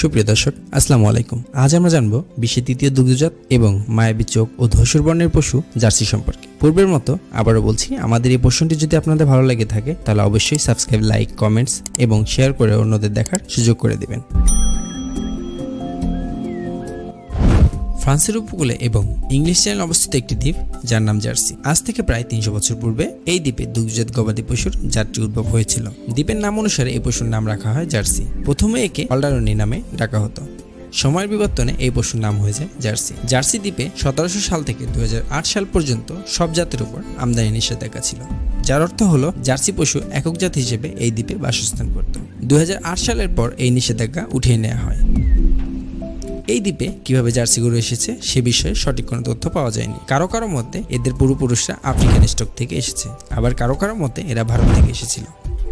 সুপ্রিয় দর্শক, আসসালামু আলাইকুম। আজ আমরা জানব বিশ্বের তৃতীয় দুগ্ধজাত এবং মায়াবী চোখ ও ধসুর বর্ণের পশু জার্সি সম্পর্কে। পূর্বের মতো আবারও বলছি, আমাদের এই পোষণটি যদি আপনাদের ভালো লেগে থাকে, তাহলে অবশ্যই সাবস্ক্রাইব, লাইক, কমেন্টস এবং শেয়ার করে অন্যদের দেখার সুযোগ করে দিবেন। ফ্রান্সের উপকূলে এবং ইংলিশ চ্যানেল অবস্থিত একটি দ্বীপ, যার নাম জার্সি। আজ থেকে প্রায় তিনশো বছর পূর্বে এই দ্বীপে দুগ্ধজাত গবাদি পশুর জাতটি উদ্ভব হয়েছিল। দ্বীপের নাম অনুসারে এই পশুর নাম রাখা হয় জার্সি। প্রথমে একে অল্ডারনি নামে ডাকা হতো। সময়ের বিবর্তনে এই পশুর নাম হয়ে যায় জার্সি। জার্সি দ্বীপে সতেরোশো সাল থেকে দুই হাজার আট সাল পর্যন্ত সব জাতের উপর আমদানি নিষেধাজ্ঞা ছিল। যার অর্থ হলো, জার্সি পশু একক জাত হিসেবে এই দ্বীপে বাসস্থান করত। দুই হাজার আট সালের পর এই নিষেধাজ্ঞা উঠিয়ে নেওয়া হয়। এই দ্বীপে কীভাবে জার্সি গরু এসেছে সে বিষয়ে সঠিক কোনো তথ্য পাওয়া যায়নি। কারও কারও মতে এদের পূর্বপুরুষরা আফ্রিকান স্টক থেকে এসেছে, আবার কারও কারও মতে এরা ভারত থেকে এসেছিল।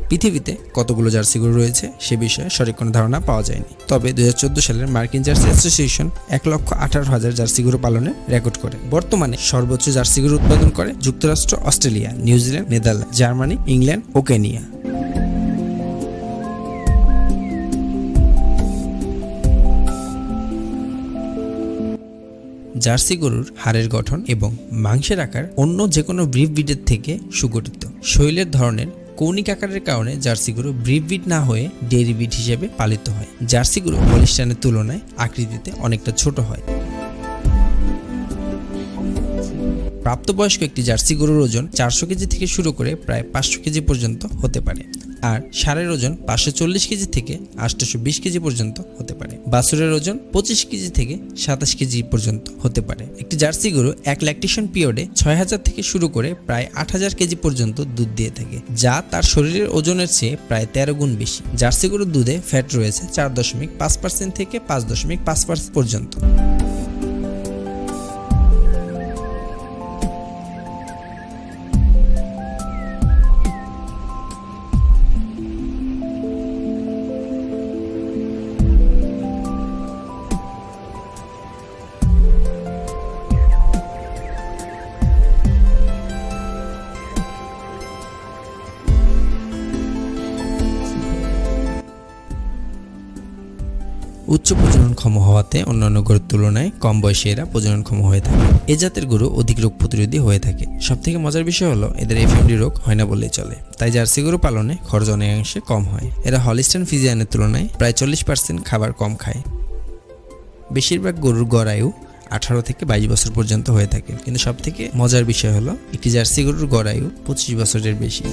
পৃথিবীতে কতগুলো জার্সি গরু রয়েছে সে বিষয়ে সঠিক কোনো ধারণা পাওয়া যায়নি। তবে দু হাজার চোদ্দ সালের মার্কিন জার্সি অ্যাসোসিয়েশন এক লক্ষ আঠারো হাজার জার্সি গরু পালনের রেকর্ড করে। বর্তমানে সর্বোচ্চ জার্সি গরু উৎপাদন করে যুক্তরাষ্ট্র, Australia, New Zealand, Netherland, Germany, England ও কেনিয়া। জার্সি গরুর হাড়ের গঠন এবং মাংসের আকার অন্য যে কোনো ব্রিফ ব্রিডের থেকে সুগঠিত। শৈলের ধরনের কৌণিক আকারের কারণে জার্সি গরু ব্রিফ ব্রিড না হয়ে ডেয়ারি ব্রিড হিসেবে পালিত হয়। জার্সি গরু হলিস্টানের তুলনায় আকৃতিতে অনেকটা ছোট হয়। প্রাপ্তবয়স্ক একটি জার্সি গরুর ওজন চারশো কেজি থেকে শুরু করে প্রায় পাঁচশো কেজি পর্যন্ত হতে পারে। আর ষাঁড়ের ওজন পাঁচশো চল্লিশ কেজি থেকে আটশোশো বিশ কেজি পর্যন্ত হতে পারে। বাছুরের ওজন পঁচিশ কেজি থেকে সাতাশ কেজি পর্যন্ত হতে পারে। একটি জার্সি গরু এক ল্যাকটেশন পিরিয়ডে ছয় হাজার থেকে শুরু করে প্রায় আট হাজার কেজি পর্যন্ত দুধ দিয়ে থাকে, যা তার শরীরের ওজনের চেয়ে প্রায় তেরো গুণ বেশি। জার্সি গরুর দুধে ফ্যাট রয়েছে চার দশমিক পাঁচ পার্সেন্ট থেকে পাঁচ দশমিক পাঁচ পার্সেন্ট পর্যন্ত। উচ্চ প্রজননক্ষম হওয়াতে অন্যান্য গরুর তুলনায় কম বয়সী এরা প্রজননক্ষম হয়ে থাকে। এ জাতের গরু অধিক রোগ প্রতিরোধী হয়ে থাকে। সব থেকে মজার বিষয় হলো, এদের এফএমডি রোগ হয় না বললেই চলে। তাই জার্সি গরু পালনে খরচ অনেকাংশে কম হয়। এরা হলিস্টান ফিজিয়ানের তুলনায় প্রায় চল্লিশ পার্সেন্ট খাবার কম খায়। বেশিরভাগ গরুর গড় আয়ু আঠারো থেকে বাইশ বছর পর্যন্ত হয়ে থাকে। কিন্তু সব থেকে মজার বিষয় হলো, একটি জার্সি গরুর গড় আয়ু পঁচিশ বছরের বেশি।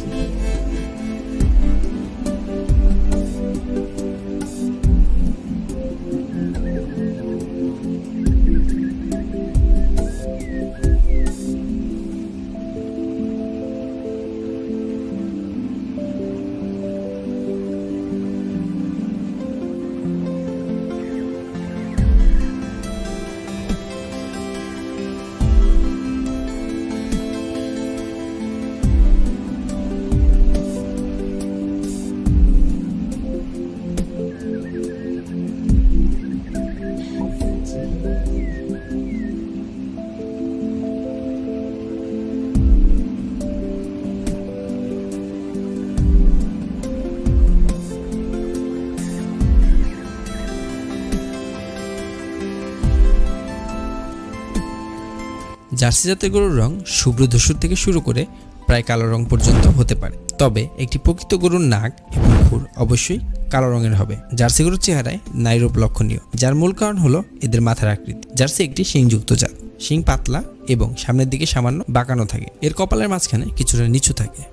জার্সি জাতের গরুর রং শুভ্র ধূসর থেকে শুরু করে প্রায় কালো রং পর্যন্ত হতে পারে। তবে একটি প্রকৃত গরুর নাক এবং খুর অবশ্যই কালো রঙের হবে। জার্সি গরুর চেহারায় নাইরূপ লক্ষণীয়, যার মূল কারণ হলো এদের মাথার আকৃতি। জার্সি একটি শিংযুক্ত জাত। শিং পাতলা এবং সামনের দিকে সামান্য বাঁকানো থাকে। এর কপালের মাঝখানে কিছুটা নিচু থাকে।